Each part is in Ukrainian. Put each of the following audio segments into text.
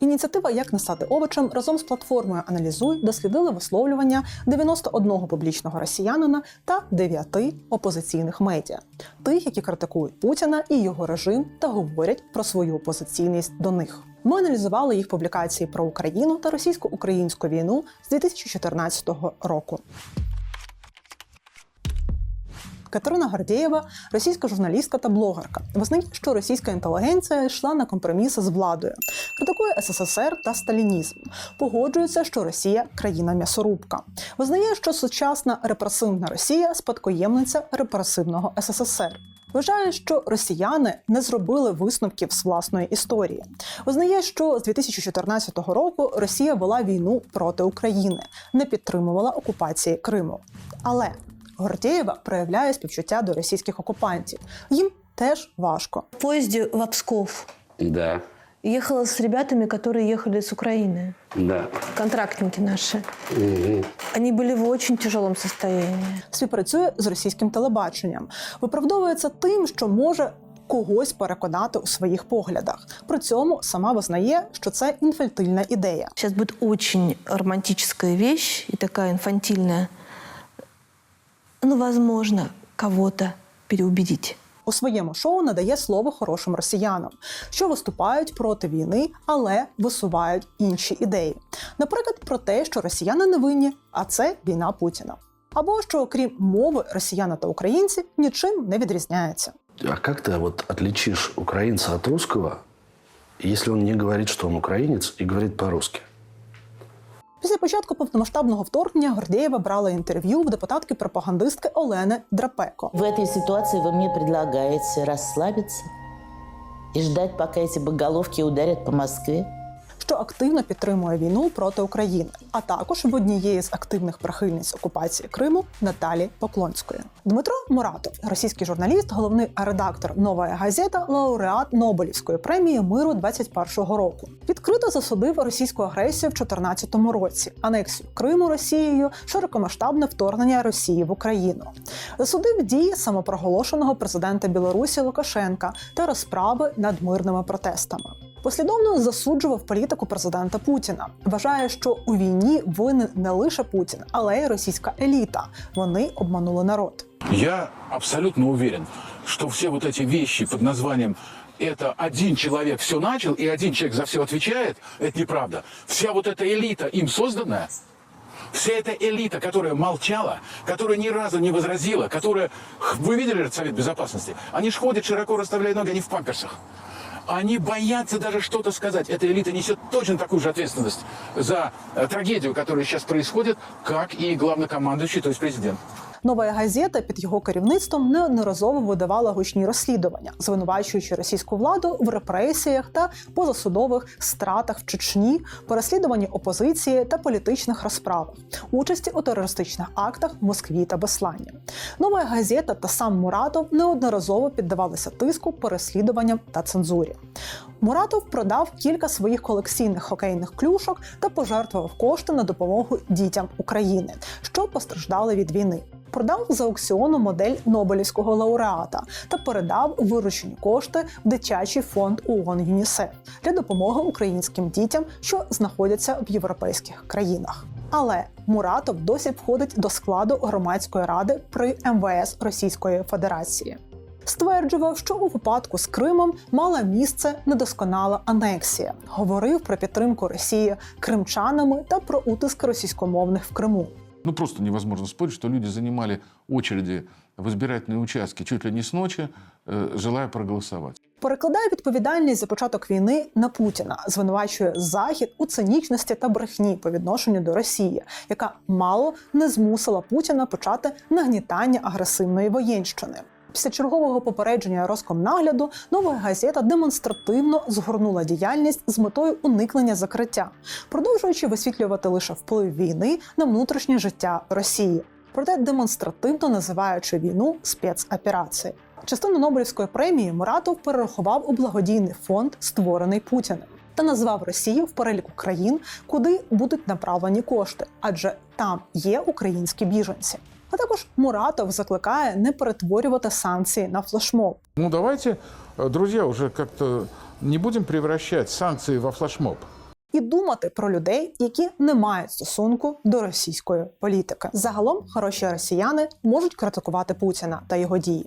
Ініціатива Як не стати овочем разом з платформою Аналізуй дослідили висловлювання 91 публічного росіянина та 9 опозиційних медіа, тих, які критикують Путіна і його режим та говорять про свою опозиційність до них. Ми аналізували їх публікації про Україну та російсько-українську війну з 2014 року. Катерина Гордєєва, російська журналістка та блогерка, визнає, що російська інтелігенція йшла на компроміси з владою, критикує СССР та сталінізм, погоджується, що Росія країна м'ясорубка, визнає, що сучасна репресивна Росія спадкоємниця репресивного СССР. Вважає, що росіяни не зробили висновків з власної історії. Визнає, що з 2014 року Росія вела війну проти України, не підтримувала окупації Криму. Але Гордєєва проявляє співчуття до російських окупантів. Їм теж важко. В поезде в Псков Да, ехала с ребятами, которые ехали с Украины. да. Контрактники наши. Мгм. Они были в очень тяжелом состоянии. Співпрацює з російським телебаченням, виправдовується тим, що може. Когось переконати у своїх поглядах. При цьому сама визнає, що це інфантильна ідея. Сейчас будет очень романтическая вещь и такая инфантильная. Ну, возможно, кого-то переубедить. У своєму шоу надає слово хорошим росіянам, що виступають проти війни, але висувають інші ідеї. Наприклад, про те, що росіяни не винні, а це війна Путіна. Або що, окрім мови, росіяни та українці нічим не відрізняються. А как ты вот отличишь украинца от русского, если он не говорит, что он украинец, и говорит по-русски? Після початку повномасштабного вторгнення Гордєєва брала інтерв'ю в депутатки-пропагандистки Олени Драпеко. В этой ситуации вы мне предлагаете расслабиться и ждать, пока эти боголовки ударят по Москве? що активно підтримує війну проти України, а також в однієї з активних прихильниць окупації Криму Наталі Поклонської. Дмитро Муратов, російський журналіст, головний редактор «Новая газета», лауреат Нобелівської премії миру 21-го року. Відкрито засудив російську агресію в 2014 році, анексію Криму Росією, широкомасштабне вторгнення Росії в Україну. Засудив дії самопроголошеного президента Білорусі Лукашенка та розправи над мирними протестами. Послідовно засуджував політику президента Путіна. Вважає, що у війні винен не лише Путін, але й російська еліта. Вони обманули народ. Я абсолютно уверен, что все вот эти вещи под названием это один человек все начал и один человек за все отвечает, это неправда. Вся вот эта элита им созданная, вся эта элита, которая молчала, которая ни разу не возразила, которая... Вы видели этот Совет Безопасности? Они ж ходят, широко расставляя ноги, они в памперсах. Они боятся даже что-то сказать. Эта элита несет точно такую же ответственность за э, трагедию, которая сейчас происходит, как и главнокомандующий, то есть президент. Нова газета під його керівництвом неодноразово видавала гучні розслідування, звинувачуючи російську владу в репресіях та позасудових стратах в Чечні, переслідуванні опозиції та політичних розправах, участі у терористичних актах в Москві та Беслані. Нова газета та сам Муратов неодноразово піддавалися тиску, переслідуванням та цензурі. Муратов продав кілька своїх колекційних хокейних клюшок та пожертвував кошти на допомогу дітям України, що постраждали від війни. Продав за аукціону модель Нобелівського лауреата та передав виручені кошти в дитячий фонд ООН ЮНІСЕФ для допомоги українським дітям, що знаходяться в європейських країнах. Але Муратов досі входить до складу громадської ради при МВС Російської Федерації. Стверджував, що у випадку з Кримом мала місце недосконала анексія, говорив про підтримку Росії кримчанами та про утиск російськомовних в Криму. Ну, просто невозможно спорить, что люди занимали очереди в избирательные участки чуть ли не с ночи, э, желая проголосовать. Перекладає відповідальність за початок війни на Путіна, звинувачує Захід у цинічності та брехні по відношенню до Росії, яка мало не змусила Путіна почати нагнітання агресивної воєнщини. Після чергового попередження Роскомнагляду нова газета демонстративно згорнула діяльність з метою уникнення закриття, продовжуючи висвітлювати лише вплив війни на внутрішнє життя Росії, проте демонстративно називаючи війну спецоперацією. Частину Нобелівської премії Муратов перерахував у благодійний фонд, створений Путіним, та назвав Росію в переліку країн, куди будуть направлені кошти, адже там є українські біженці. А також Муратов закликає не перетворювати санкції на флешмоб. Ну, давайте, друзі, вже уже как-то не будемо превращати санкції во флешмоб. і думати про людей, які не мають стосунку до російської політики. Загалом хороші росіяни можуть критикувати Путіна та його дії.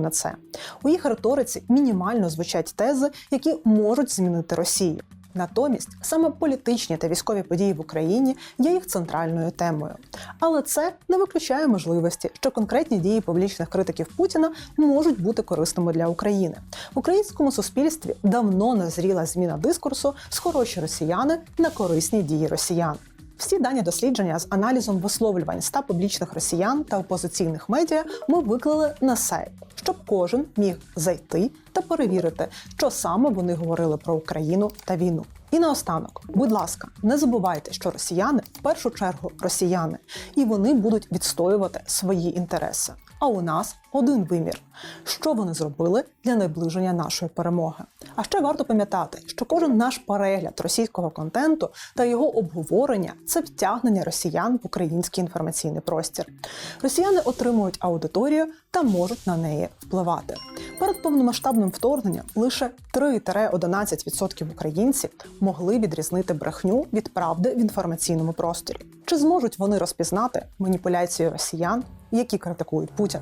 на це. У їх риториці мінімально звучать тези, які можуть змінити Росію. Натомість саме політичні та військові події в Україні є їх центральною темою. Але це не виключає можливості, що конкретні дії публічних критиків Путіна можуть бути корисними для України. В українському суспільстві давно назріла зміна дискурсу з хороші росіяни на корисні дії росіян. Всі дані дослідження з аналізом висловлювань ста публічних росіян та опозиційних медіа ми виклали на сайт, щоб кожен міг зайти та перевірити, що саме вони говорили про Україну та війну. І наостанок, будь ласка, не забувайте, що росіяни в першу чергу росіяни, і вони будуть відстоювати свої інтереси. А у нас один вимір, що вони зробили для наближення нашої перемоги. А ще варто пам'ятати, що кожен наш перегляд російського контенту та його обговорення це втягнення росіян в український інформаційний простір. Росіяни отримують аудиторію та можуть на неї впливати. Перед повномасштабним вторгненням лише 3-11% українців могли відрізнити брехню від правди в інформаційному просторі. Чи зможуть вони розпізнати маніпуляції росіян, які критикують Путіна?